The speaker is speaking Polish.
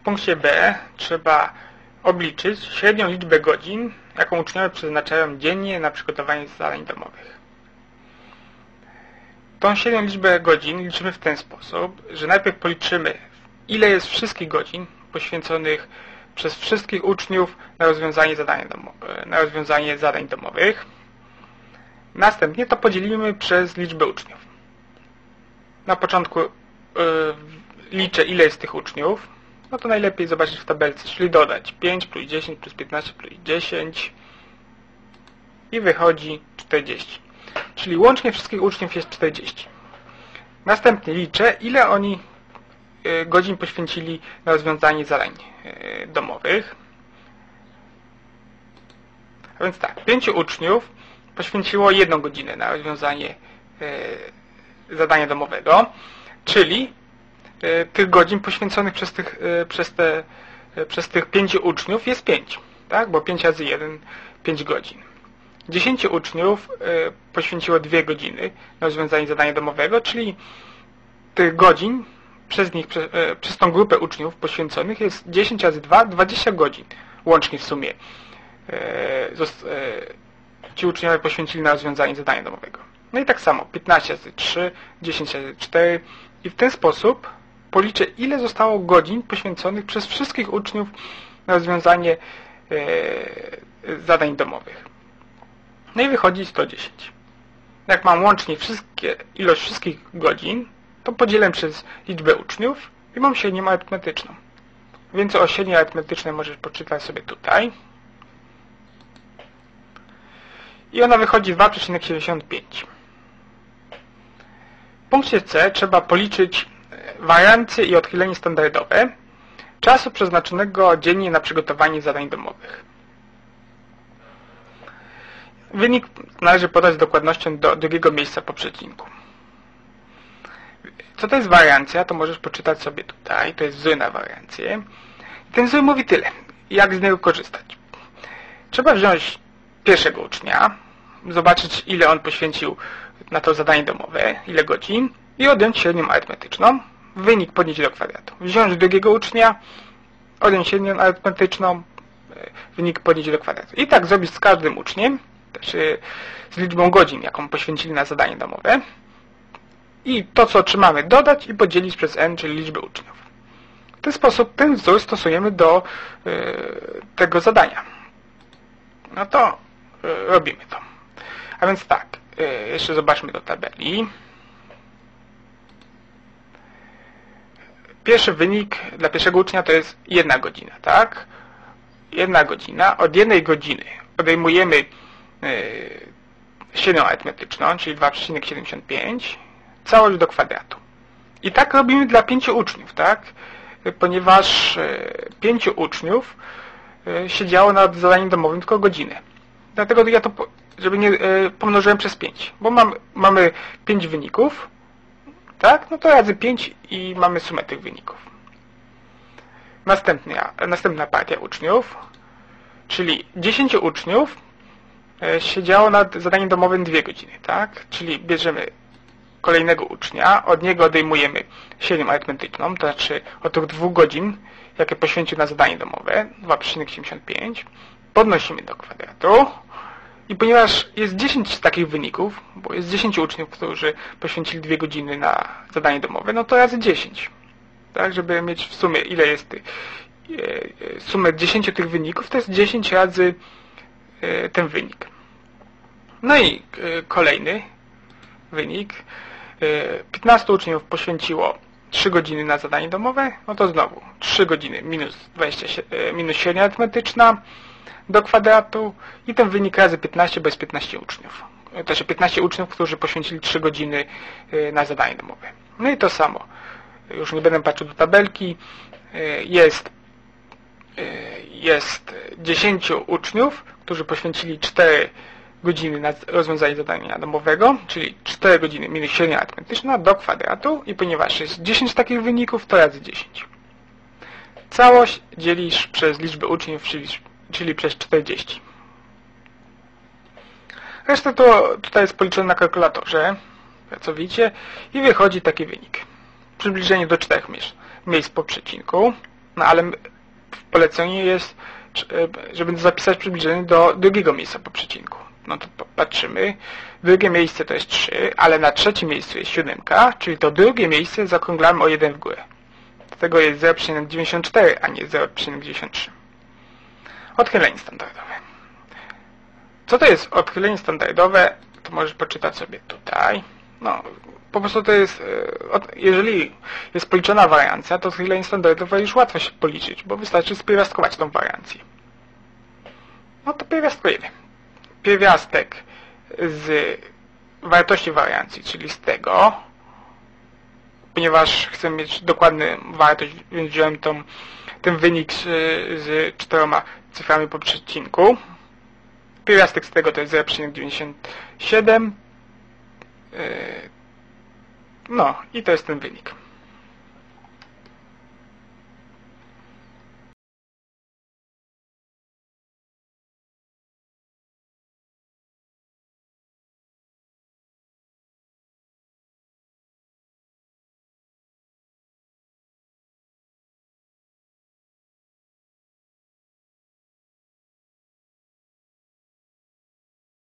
W punkcie B trzeba obliczyć średnią liczbę godzin, jaką uczniowie przeznaczają dziennie na przygotowanie zadań domowych. Tą średnią liczbę godzin liczymy w ten sposób, że najpierw policzymy ile jest wszystkich godzin poświęconych przez wszystkich uczniów na rozwiązanie, na rozwiązanie zadań domowych. Następnie to podzielimy przez liczbę uczniów. Na początku yy, liczę ile jest tych uczniów, no to najlepiej zobaczyć w tabelce, czyli dodać 5 plus 10 plus 15 plus 10 i wychodzi 40. Czyli łącznie wszystkich uczniów jest 40. Następnie liczę, ile oni y, godzin poświęcili na rozwiązanie zadań y, domowych. A więc tak, 5 uczniów poświęciło jedną godzinę na rozwiązanie y, zadania domowego, czyli tych godzin poświęconych przez tych, przez te, przez tych 5 uczniów jest 5, tak? bo 5 razy 1, 5 godzin. 10 uczniów e, poświęciło 2 godziny na rozwiązanie zadania domowego, czyli tych godzin przez nich, e, przez tą grupę uczniów poświęconych jest 10 razy 2, 20 godzin łącznie w sumie e, ci uczniowie poświęcili na rozwiązanie zadania domowego. No i tak samo 15 razy 3, 10 razy 4 i w ten sposób policzę ile zostało godzin poświęconych przez wszystkich uczniów na rozwiązanie zadań domowych. No i wychodzi 110. Jak mam łącznie wszystkie, ilość wszystkich godzin, to podzielę przez liczbę uczniów i mam średnią arytmetyczną. Więcej o średniej arytmetycznej możesz poczytać sobie tutaj. I ona wychodzi 2,75. W punkcie C trzeba policzyć wariancje i odchylenie standardowe czasu przeznaczonego dziennie na przygotowanie zadań domowych. Wynik należy podać z dokładnością do drugiego miejsca po przecinku. Co to jest wariancja, to możesz poczytać sobie tutaj. To jest wzór na wariancję. Ten wzór mówi tyle. Jak z niego korzystać? Trzeba wziąć pierwszego ucznia, zobaczyć ile on poświęcił na to zadanie domowe, ile godzin i odjąć średnią arytmetyczną. Wynik podnieść do kwadratu. Wziąć drugiego ucznia, średnią arytmetyczną, wynik podnieść do kwadratu. I tak zrobić z każdym uczniem czy z liczbą godzin, jaką poświęcili na zadanie domowe. I to, co otrzymamy, dodać i podzielić przez n, czyli liczbę uczniów. W ten sposób ten wzór stosujemy do y, tego zadania. No to y, robimy to. A więc tak, jeszcze zobaczmy do tabeli. Pierwszy wynik dla pierwszego ucznia to jest jedna godzina, tak? Jedna godzina. Od jednej godziny odejmujemy Yy, średnią arytmetyczną, czyli 2,75, całość do kwadratu. I tak robimy dla pięciu uczniów, tak? Ponieważ yy, pięciu uczniów yy, siedziało nad zadaniem domowym tylko godzinę. Dlatego ja to, żeby nie, pomnożyłem przez 5, bo mam, mamy 5 wyników, tak? No to razy 5 i mamy sumę tych wyników. Następna, następna partia uczniów, czyli 10 uczniów E, siedziało nad zadaniem domowym dwie godziny, tak? Czyli bierzemy kolejnego ucznia, od niego odejmujemy średnią arytmetyczną, to znaczy od tych dwóch godzin, jakie poświęcił na zadanie domowe, 2,75, podnosimy do kwadratu i ponieważ jest 10 takich wyników, bo jest 10 uczniów, którzy poświęcili dwie godziny na zadanie domowe, no to razy 10. Tak, żeby mieć w sumie ile jest e, e, sumę 10 tych wyników, to jest 10 razy E, ten wynik. No i kolejny wynik. 15 e, uczniów poświęciło 3 godziny na zadanie domowe, no to znowu 3 godziny minus, 20, minus średnia arytmetyczna do kwadratu i ten wynik razy 15, bo jest 15 uczniów. To znaczy 15 uczniów, którzy poświęcili 3 godziny na zadanie domowe. No i to samo. Już nie będę patrzył do tabelki. Jest, jest 10 uczniów, którzy poświęcili 4 godziny na rozwiązanie zadania domowego, czyli 4 godziny minus średnia arytmetyczna do kwadratu i ponieważ jest 10 takich wyników, to razy 10. Całość dzielisz przez liczbę uczniów, czyli, czyli przez 40. Resztę to tutaj jest policzone na kalkulatorze, pracowicie i wychodzi taki wynik. Przybliżenie do 4 miejsc, miejsc po przecinku. No ale w poleceniu jest, e, żeby zapisać przybliżenie do drugiego miejsca po przecinku. No to patrzymy. Drugie miejsce to jest 3, ale na trzecim miejscu jest siódemka, czyli to drugie miejsce zaokrąglamy o 1 w górę. Dlatego jest 0,94, a nie 0,93. Odchylenie standardowe. Co to jest odchylenie standardowe? To możesz poczytać sobie tutaj. No, po prostu to jest, e, jeżeli jest policzona wariancja, to odchylenie standardowe już łatwo się policzyć, bo wystarczy spierwiastkować tą wariancję. No to pierwiastkujemy. Pierwiastek z wartości wariancji, czyli z tego, ponieważ chcę mieć dokładną wartość, więc wziąłem tą, ten wynik z, z czteroma cyframi po przecinku. Pierwiastek z tego to jest 0,97. Yy, No i to jest ten wynik.